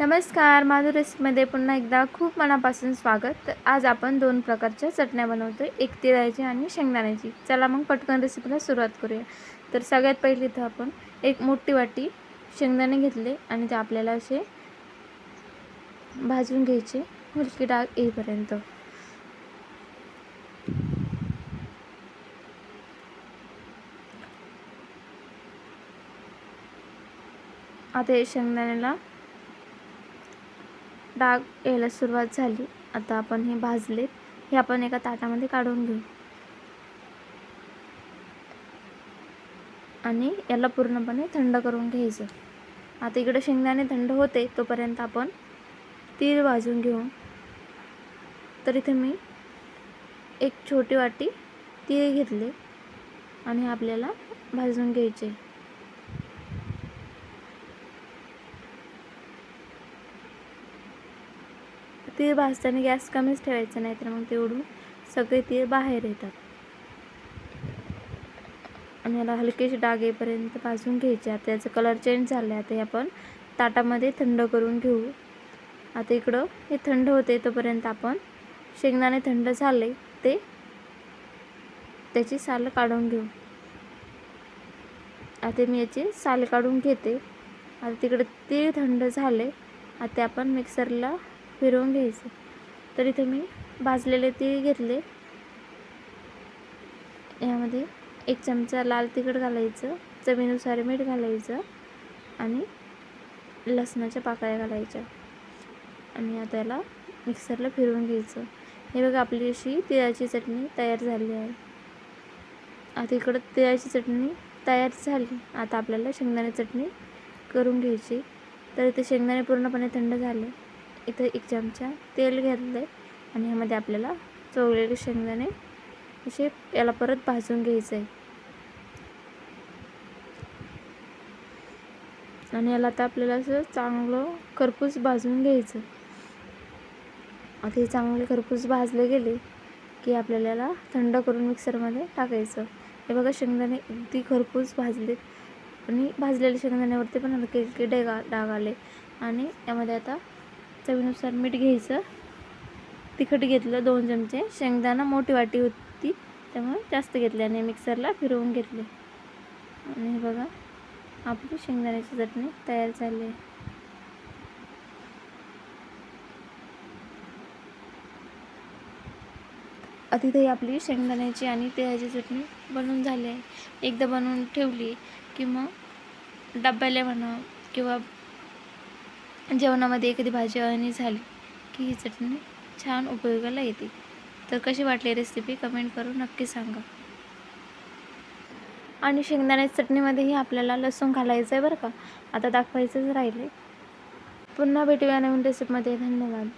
नमस्कार माधुर रेसिपीमध्ये पुन्हा एकदा खूप मनापासून स्वागत. तर आज आपण दोन प्रकारच्या चटण्या बनवतो एक तिळाची आणि शेंगदाण्याची. चला मग पटकन रेसिपीला सुरुवात करूया. तर सगळ्यात पहिले इथं आपण एक मोठी वाटी शेंगदाणे घेतले आणि ते आपल्याला असे भाजून घ्यायचे हलकी डाग येईपर्यंत. आता हे शेंगदाण्याला डाग यायला सुरुवात झाली. आता आपण हे भाजलेत. हे आपण एका ताटामध्ये काढून घेऊ. आणि याला पूर्णपणे थंड करून घ्यायचं. आता इकडे शेंगदाणे थंड होते तोपर्यंत आपण तीळ भाजून घेऊ. तर इथे मी एक छोटी वाटी तीळ घेतले आणि आपल्याला भाजून घ्यायचे. तीळ भाजताना गॅस कमीच ठेवायचा नाही तर मग ते उडून सगळे तीळ बाहेर येतात. आणि याला हलकेसे डाग येईपर्यंत भाजून घ्यायचे. आता याचा कलर चेंज झाला आहे आता हे आपण ताटामध्ये थंड करून घेऊ. आता इकडं हे थंड होते तोपर्यंत आपण शेंगदाणे थंड झाले ते त्याची साल काढून घेऊ. आता मी याची साल काढून घेते. आता तिकडे तीळ थंड झाले. आता आपण मिक्सरला फिरवून घ्यायचं. तर इथे मी भाजलेले तीळ घेतले. यामध्ये एक चमचा लाल तिखट घालायचं चवीनुसार मीठ घालायचं आणि लसणाच्या पाकळ्या घालायच्या. आणि आता याला मिक्सरला फिरवून घ्यायचं. हे बघा आपली अशी तिळाची चटणी तयार झाली आहे. आता इकडं तिळाची चटणी तयार झाली. आता आपल्याला शेंगदाणे चटणी करून घ्यायची. तर इथे शेंगदाणे पूर्णपणे थंड झाले. इथं एक चमचा तेल घेतलं आहे आणि ह्यामध्ये आपल्याला चवलेले शेंगदाणे असे याला परत भाजून घ्यायचं आहे आणि याला आता आपल्याला असं चांगलं खरपूस भाजून घ्यायचं. आता हे चांगले खरपूस भाजले गेले की आपल्याला याला थंड करून मिक्सरमध्ये टाकायचं. हे बघा शेंगदाणे अगदी खरपूस भाजले. आणि भाजलेल्या शेंगदाण्यावरती पण हलके हलके डेगा डाग आले. आणि यामध्ये आता चवीनुसार मीठ घ्यायचं. तिखट घेतलं दोन चमचे. शेंगदाणा मोठी वाटी होती त्यामुळे जास्त घेतले आणि मिक्सरला फिरवून घेतले. आणि हे बघा आपली शेंगदाण्याची चटणी तयार झाली आहे. अतिथही आपली शेंगदाण्याची आणि तिळाची चटणी बनवून झाली आहे. एकदा बनवून ठेवली की मग डब्याला म्हणा किंवा जेवणामध्ये एखादी भाजी आणि झाली की ही चटणी छान उपयोगाला येते. तर कशी वाटली रेसिपी कमेंट करून नक्की सांगा. आणि शेंगदाण्याच्या चटणीमध्येही आपल्याला लसूण घालायचं आहे बरं का? आता दाखवायचंच राहिले पुन्हा भेटूया नवीन रेसिपीमध्ये धन्यवाद.